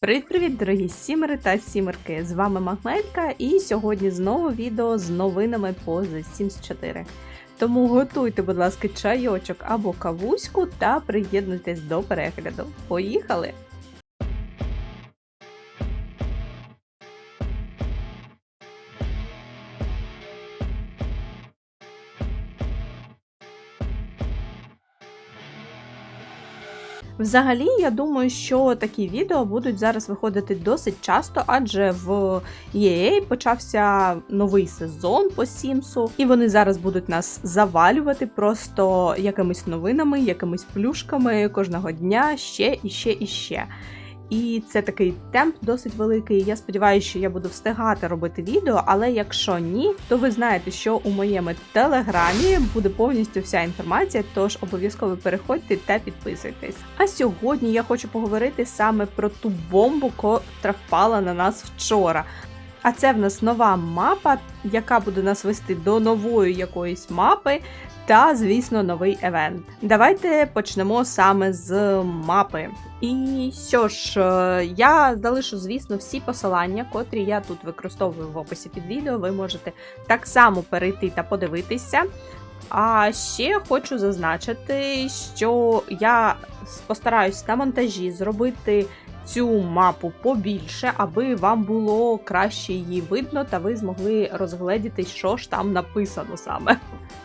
Привіт-привіт, дорогі сімери та сімерки! З вами Магмелька, і сьогодні знову відео з новинами по The Sims 4. Тому готуйте, будь ласка, чайочок або кавуську та приєднуйтесь до перегляду. Поїхали! Взагалі, я думаю, що такі відео будуть зараз виходити досить часто, адже в EA почався новий сезон по Сімсу, і вони зараз будуть нас завалювати просто якимись новинами, якимись плюшками кожного дня ще і ще і ще. І це такий темп досить великий. Я сподіваюся, що я буду встигати робити відео, але якщо ні, то ви знаєте, що у моєму телеграмі буде повністю вся інформація, тож обов'язково переходьте та підписуйтесь. А сьогодні я хочу поговорити саме про ту бомбу, котра впала на нас вчора. А це в нас нова мапа, яка буде нас вести до нової якоїсь мапи. Та, звісно, новий евент. Давайте почнемо саме з мапи. І що ж, е, я залишу, звісно, всі посилання, котрі я тут використовую в описі під відео. Ви можете так само перейти та подивитися. А ще хочу зазначити, що я постараюсь на монтажі зробити цю мапу побільше, аби вам було краще її видно, та ви змогли розгледіти, що ж там написано саме.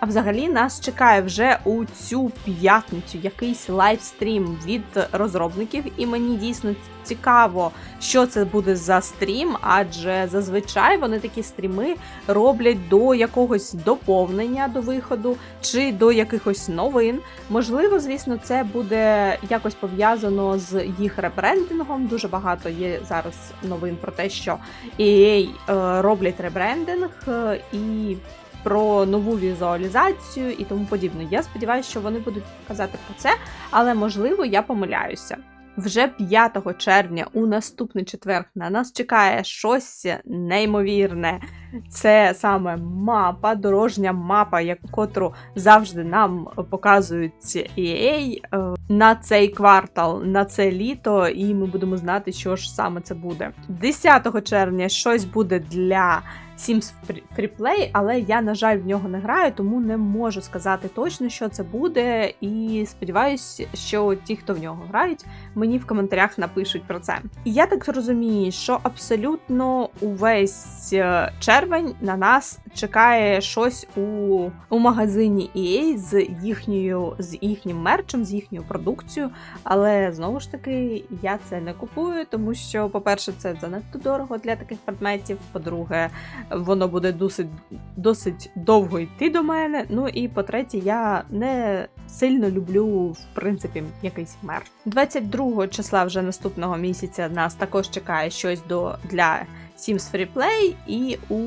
А взагалі нас чекає вже у цю п'ятницю якийсь лайвстрім від розробників, і мені дійсно цікаво, що це буде за стрім, адже зазвичай вони такі стріми роблять до якогось доповнення до виходу чи до якихось новин. Можливо, звісно, це буде якось пов'язано з їх ребрендингом. Дуже багато є зараз новин про те, що EA е, роблять ребрендинг е, і про нову візуалізацію і тому подібне. Я сподіваюся, що вони будуть казати про це, але можливо я помиляюся. Вже 5 червня у наступний четвер на нас чекає щось неймовірне. Це саме мапа, дорожня мапа, яку завжди нам показують EA е, на цей квартал, на це літо, і ми будемо знати, що ж саме це буде. 10 червня щось буде для Sims Freeplay, але я, на жаль, в нього не граю, тому не можу сказати точно, що це буде. І сподіваюся, що ті, хто в нього грають, мені в коментарях напишуть про це. І я так розумію, що абсолютно увесь е, червень на нас чекає щось у у магазині EA з їхньою з їхнім мерчем, з їхньою продукцією. Але знову ж таки, я це не купую, тому що, по-перше, це занадто дорого для таких предметів. По-друге, воно буде досить досить довго йти до мене. Ну і по-третє, я не сильно люблю, в принципі, якийсь мерч. 22 числа вже наступного місяця нас також чекає щось до для Sims Freeplay, і у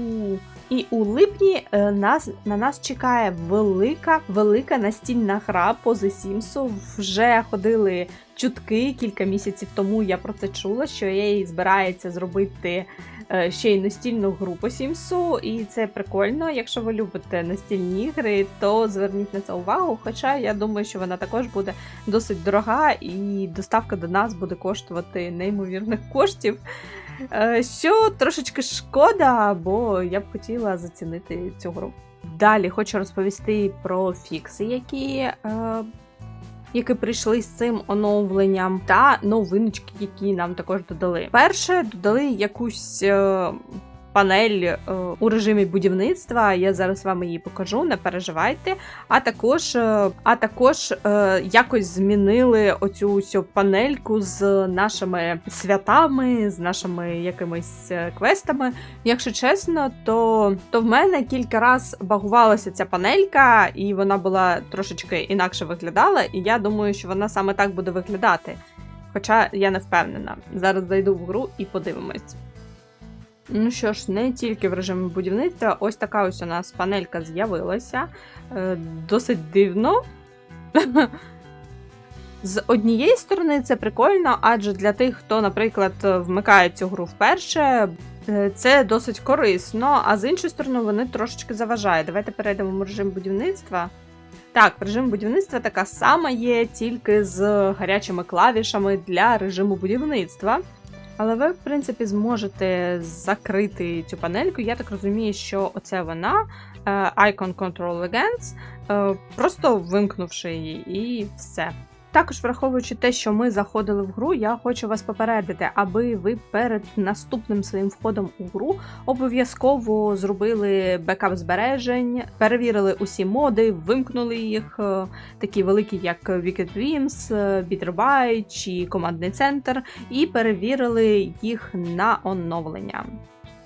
і у липні е, нас на нас чекає велика велика настільна гра по The Sims. Вже ходили чутки кілька місяців тому. Я про це чула, що їй збирається зробити ще й настільну гру по Сімсу, і це прикольно. Якщо ви любите настільні ігри, то зверніть на це увагу. Хоча я думаю, що вона також буде досить дорога, і доставка до нас буде коштувати неймовірних коштів. Е, що трошечки шкода, бо я б хотіла зацінити цю гру. Далі хочу розповісти про фікси, які е, які прийшли з цим оновленням, та новиночки, які нам також додали. Перше, додали якусь е, панель е, у режимі будівництва. Я зараз вам її покажу, не переживайте. А також е, а також е, якось змінили оцю всю панельку з нашими святами, з нашими якимись квестами. Якщо чесно, то, то в мене кілька раз багувалася ця панелька, і вона була трошечки інакше виглядала, і я думаю, що вона саме так буде виглядати. Хоча я не впевнена. Зараз зайду в гру і подивимось. Ну що ж, не тільки в режимі будівництва, ось така ось у нас панелька з'явилася. Е, досить дивно. З однієї сторони, це прикольно, адже для тих, хто, наприклад, вмикає цю гру вперше, е, це досить корисно, а з іншої сторони, вони трошечки заважають. Давайте перейдемо в режим будівництва. Так, режим будівництва така сама є, тільки з гарячими клавішами для режиму будівництва. Але ви, в принципі, зможете закрити цю панельку. Я так розумію, що оце вона, е, Icon Control Against, е, просто вимкнувши її, і все. Також враховуючи те, що ми заходили в гру, я хочу вас попередити, аби ви перед наступним своїм входом у гру обов'язково зробили бекап збережень, перевірили усі моди, вимкнули їх, е, такі великі, як Wicked Dreams, е, чи командний центр, і перевірили їх на оновлення.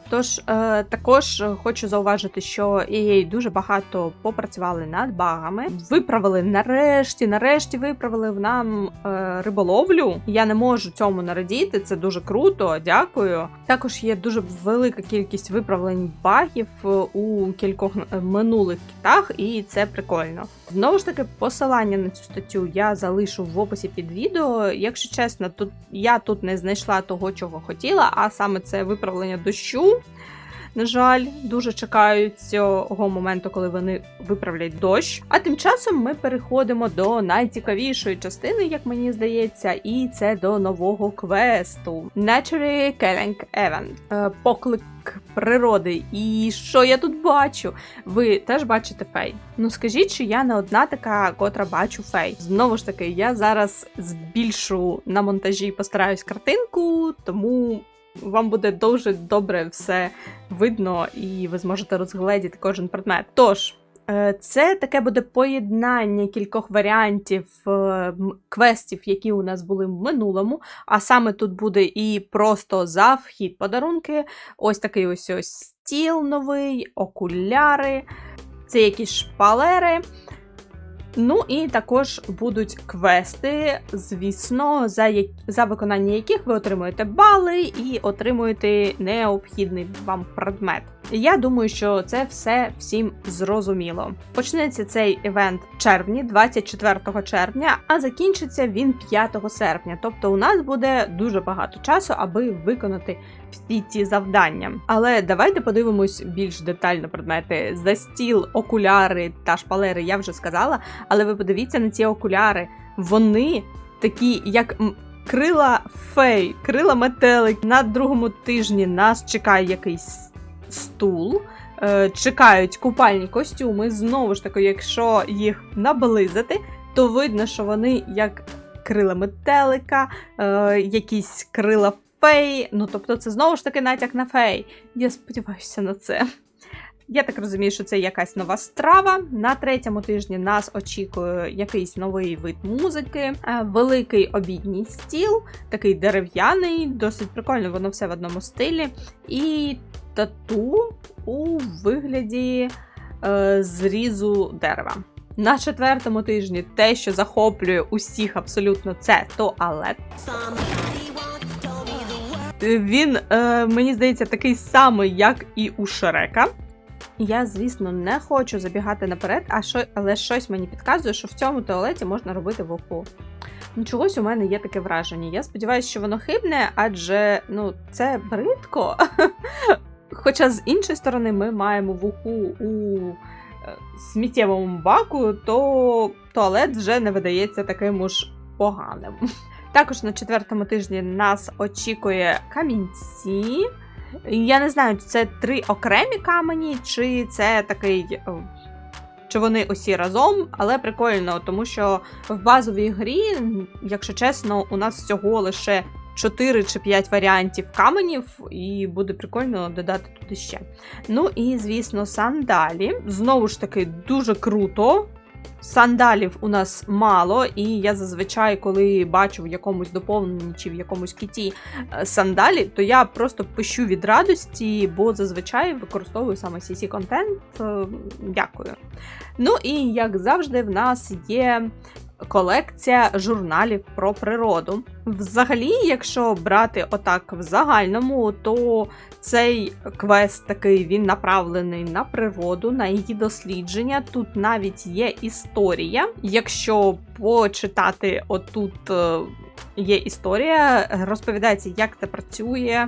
Тож е, також хочу зауважити, що EA дуже багато попрацювали над багами. Виправили нарешті, нарешті виправили в нам е, риболовлю. Я не можу цьому нарадіти. Це дуже круто. Дякую. Також є дуже велика кількість виправлень багів е, у кількох минулих китах, і це прикольно. Знову ж таки, посилання на цю статтю я залишу в описі під відео. Якщо чесно, тут я тут не знайшла того, чого хотіла, а саме це виправлення дощу. На жаль, дуже чекають цього моменту, коли вони виправлять дощ. А тим часом ми переходимо до найцікавішої частини, як мені здається, і це до нового квесту Naturally Killing Event. Е, Поклик природи. І що я тут бачу? Ви теж бачите фей? Ну скажіть, що я не одна така, котра бачу фей. Знову ж таки, я зараз збільшу на монтажі, постараюсь картинку, тому вам буде дуже добре все видно, і ви зможете розгледіти кожен предмет. Тож. е, Це таке буде поєднання кількох варіантів е, квестів, які у нас були в минулому. А саме тут буде і просто за вхід подарунки. Ось такий ось ось стіл новий, окуляри, це якісь шпалери. Ну і також будуть квести, звісно, за, як... за виконання яких ви отримуєте бали і отримуєте необхідний вам предмет. Я думаю, що це все всім зрозуміло. Почнеться цей івент в червні, 24 червня, а закінчиться він 5 серпня. Тобто у нас буде дуже багато часу, аби виконати всі ці завдання. Але давайте подивимось більш детально предмети. За стіл, окуляри та шпалери я вже сказала. Але ви подивіться на ці окуляри. Вони такі, як крила фей, крила метелик. На другому тижні нас чекає якийсь стул. е, Чекають купальні костюми. Знову ж таки, якщо їх наблизити, то видно, що вони як крила метелика, е, якісь крила фей. Ну, тобто, це знову ж таки натяк на фей. Я сподіваюся на це. Я так розумію, що це якась нова страва. На третьому тижні нас очікує якийсь новий вид музики, е, великий обідній стіл, такий дерев'яний, досить прикольно, воно все в одному стилі. І тату у вигляді е, зрізу дерева. На четвертому тижні те, що захоплює усіх абсолютно, це туалет. Він, е, мені здається, такий самий, як і у Шрека. Я, звісно, не хочу забігати наперед, а що, але щось мені підказує, що в цьому туалеті можна робити вуху. Ну, чогось у мене є таке враження. Я сподіваюся, що воно хибне, адже ну, це бридко. Хоча з іншої сторони ми маємо вуху у е, сміттєвому баку, то туалет вже не видається таким уж поганим. Також на четвертому тижні нас очікує камінці. Я не знаю, це три окремі камені, чи це такий. Чи вони усі разом, але прикольно, тому що в базовій грі, якщо чесно, у нас всього лише 4 чи 5 варіантів каменів, і буде прикольно додати туди ще. Ну і, звісно, сандалі. Знову ж таки, дуже круто. Сандалів у нас мало, і я зазвичай, коли бачу в якомусь доповненні чи в якомусь кіті е, сандалі, то я просто пищу від радості, бо зазвичай використовую саме cc контент. Дякую. Ну і як завжди, в нас є колекція журналів про природу. Взагалі, якщо брати отак в загальному, то цей квест такий він направлений на природу, на її дослідження. Тут навіть є історія. Якщо почитати отут е, є історія, розповідається, як це працює.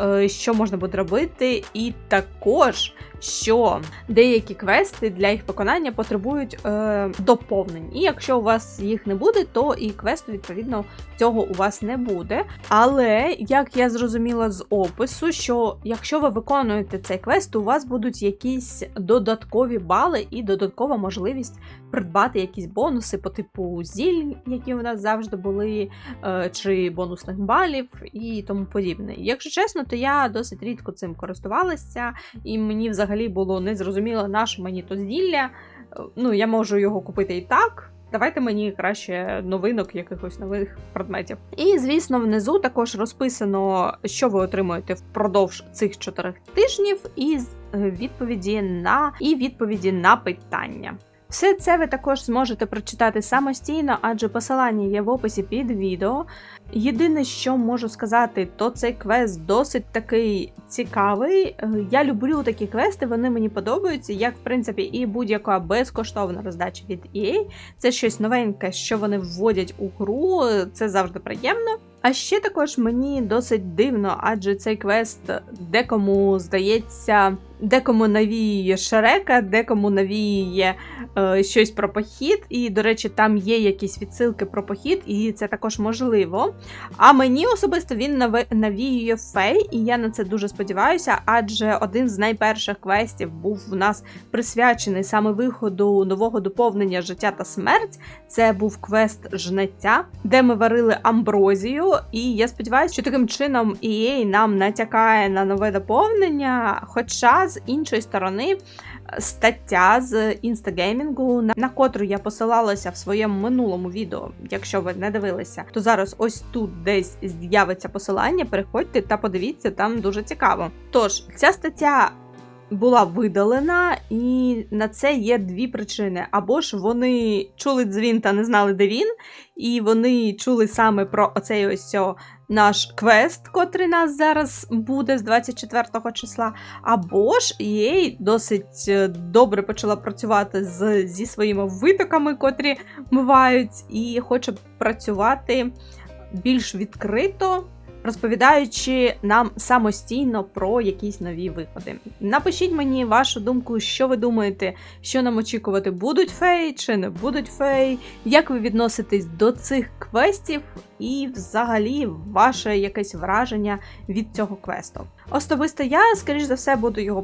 е, що можна буде робити, і також що деякі квести для їх виконання потребують е, доповнень. І якщо у вас їх не буде, то і квесту, відповідно, цього у вас не буде. Але як я зрозуміла з опису, що якщо ви виконуєте цей квест, то у вас будуть якісь додаткові бали і додаткова можливість придбати якісь бонуси по типу зіль, які у нас завжди були, е, чи бонусних балів і тому подібне. Якщо чесно, то я досить рідко цим користувалася, і мені взагалі було незрозуміло, наш мені то зілля. Е, Ну, я можу його купити і так. Давайте мені краще новинок, якихось нових предметів. І звісно, внизу також розписано, що ви отримуєте впродовж цих чотирьох тижнів, і е, відповіді на і відповіді на питання. Все це ви також зможете прочитати самостійно, адже посилання є в описі під відео. Єдине, що можу сказати, то цей квест досить такий цікавий. Я люблю такі квести, вони мені подобаються, як в принципі і будь-яка безкоштовна роздача від EA. Це щось новеньке, що вони вводять у гру, це завжди приємно. А ще також мені досить дивно, адже цей квест декому здається, декому навіює Шрека, декому навіює е, щось про похід. І, до речі, там є якісь відсилки про похід, і це також можливо. А мені особисто він навіює фей, і я на це дуже сподіваюся, адже один з найперших квестів був у нас присвячений саме виходу нового доповнення життя та смерть. Це був квест жнеця, де ми варили амброзію. І я сподіваюся, що таким чином EA нам натякає на нове доповнення. Хоча з іншої сторони, стаття з інстагеймінгу, на, котру я посилалася в своєму минулому відео. Якщо ви не дивилися, то зараз ось тут десь з'явиться посилання. Переходьте та подивіться, там дуже цікаво. Тож, ця стаття була видалена, і на це є дві причини: або ж вони чули дзвін та не знали, де він, і вони чули саме про оцей ось о наш квест, котрий нас зараз буде з 24 числа. Або ж EA досить е, добре почала працювати з, зі своїми витоками, котрі бувають, і хоче працювати більш відкрито розповідаючи нам самостійно про якісь нові виходи. Напишіть мені вашу думку, що ви думаєте, що нам очікувати, будуть фей чи не будуть фей, як ви відноситесь до цих квестів, і взагалі ваше якесь враження від цього квесту. Особисто я, скоріш за все, буду його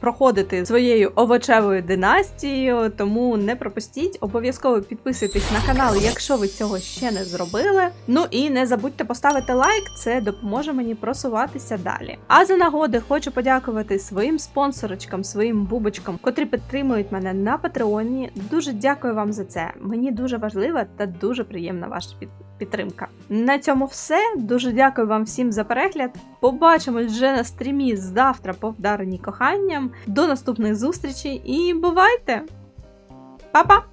проходити своєю овочевою династією, тому не пропустіть. Обов'язково підписуйтесь на канал, якщо ви цього ще не зробили. Ну і не забудьте поставити лайк, це допоможе мені просуватися далі. А за нагоди хочу подякувати своїм спонсорочкам, своїм бубочкам, котрі підтримують мене на Патреоні. Дуже дякую вам за це. Мені дуже важлива та дуже приємна ваша під- підтримка. На цьому все. Дуже дякую вам всім за перегляд. Побачимось вже на стрімі завтра по вдаренні коханням. До наступних зустрічей і бувайте! Па-па!